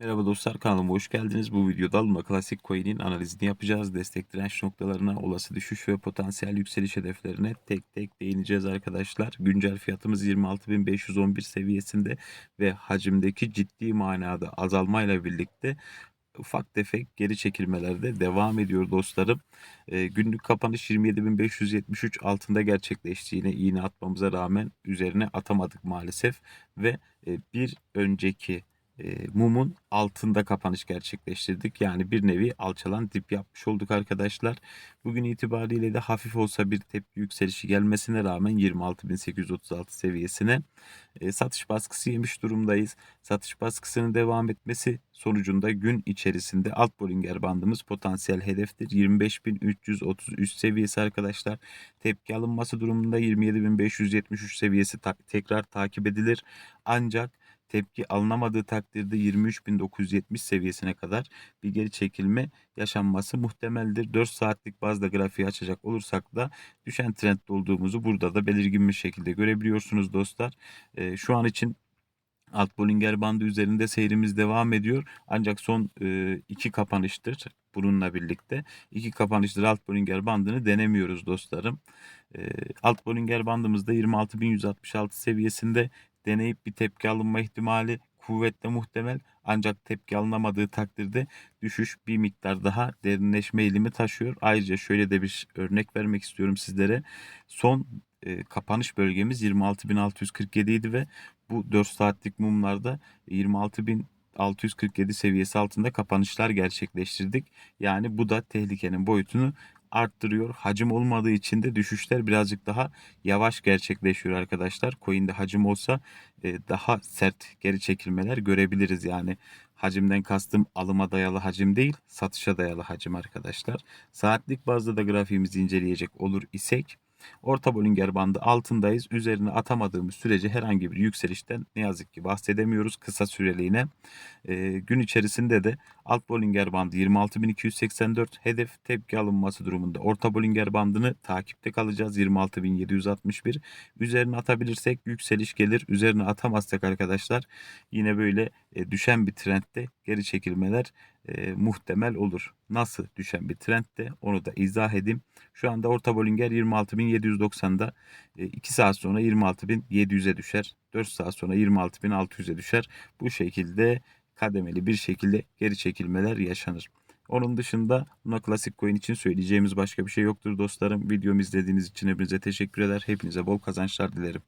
Merhaba dostlar kanalıma hoş geldiniz. Bu videoda Luna Classic Coin'in analizini yapacağız. Destek direnç noktalarına, olası düşüş ve potansiyel yükseliş hedeflerine tek tek değineceğiz arkadaşlar. Güncel fiyatımız 26.511 seviyesinde ve hacimdeki ciddi manada azalmayla birlikte ufak tefek geri çekilmelerde devam ediyor dostlarım. E, günlük kapanış 27.573 altında gerçekleşti. Yine iğne atmamıza rağmen üzerine atamadık maalesef ve e, bir önceki mumun altında kapanış gerçekleştirdik. Yani bir nevi alçalan dip yapmış olduk arkadaşlar. Bugün itibariyle de hafif olsa bir tepki yükselişi gelmesine rağmen 26.836 seviyesine e, satış baskısı yemiş durumdayız. Satış baskısının devam etmesi sonucunda gün içerisinde alt Bollinger bandımız potansiyel hedeftir. 25.333 seviyesi arkadaşlar. Tepki alınması durumunda 27.573 seviyesi ta- tekrar takip edilir. Ancak tepki alınamadığı takdirde 23.970 seviyesine kadar bir geri çekilme yaşanması muhtemeldir. 4 saatlik bazda grafiği açacak olursak da düşen trendde olduğumuzu burada da belirgin bir şekilde görebiliyorsunuz dostlar. Ee, şu an için alt Bollinger bandı üzerinde seyrimiz devam ediyor. Ancak son e, iki kapanıştır bununla birlikte. iki kapanıştır alt Bollinger bandını denemiyoruz dostlarım. E, alt Bollinger bandımızda 26.166 seviyesinde deneyip bir tepki alınma ihtimali kuvvetle muhtemel. Ancak tepki alınamadığı takdirde düşüş bir miktar daha derinleşme eğilimi taşıyor. Ayrıca şöyle de bir örnek vermek istiyorum sizlere. Son e, kapanış bölgemiz 26.647 idi ve bu 4 saatlik mumlarda 26.647 seviyesi altında kapanışlar gerçekleştirdik. Yani bu da tehlikenin boyutunu arttırıyor. Hacim olmadığı için de düşüşler birazcık daha yavaş gerçekleşiyor arkadaşlar. Coin'de hacim olsa e, daha sert geri çekilmeler görebiliriz. Yani hacimden kastım alıma dayalı hacim değil, satışa dayalı hacim arkadaşlar. Saatlik bazda da grafiğimizi inceleyecek olur isek Orta Bollinger bandı altındayız. Üzerine atamadığımız sürece herhangi bir yükselişten ne yazık ki bahsedemiyoruz kısa süreliğine. E, gün içerisinde de alt Bollinger bandı 26.284 hedef tepki alınması durumunda. Orta Bollinger bandını takipte kalacağız 26.761. Üzerine atabilirsek yükseliş gelir. Üzerine atamazsak arkadaşlar yine böyle e, düşen bir trendde geri çekilmeler e, muhtemel olur. Nasıl düşen bir trendde onu da izah edeyim. Şu anda orta Bollinger 26.790'da 2 saat sonra 26.700'e düşer. 4 saat sonra 26.600'e düşer. Bu şekilde kademeli bir şekilde geri çekilmeler yaşanır. Onun dışında Luna Classic Coin için söyleyeceğimiz başka bir şey yoktur dostlarım. Videomu izlediğiniz için hepinize teşekkür eder. Hepinize bol kazançlar dilerim.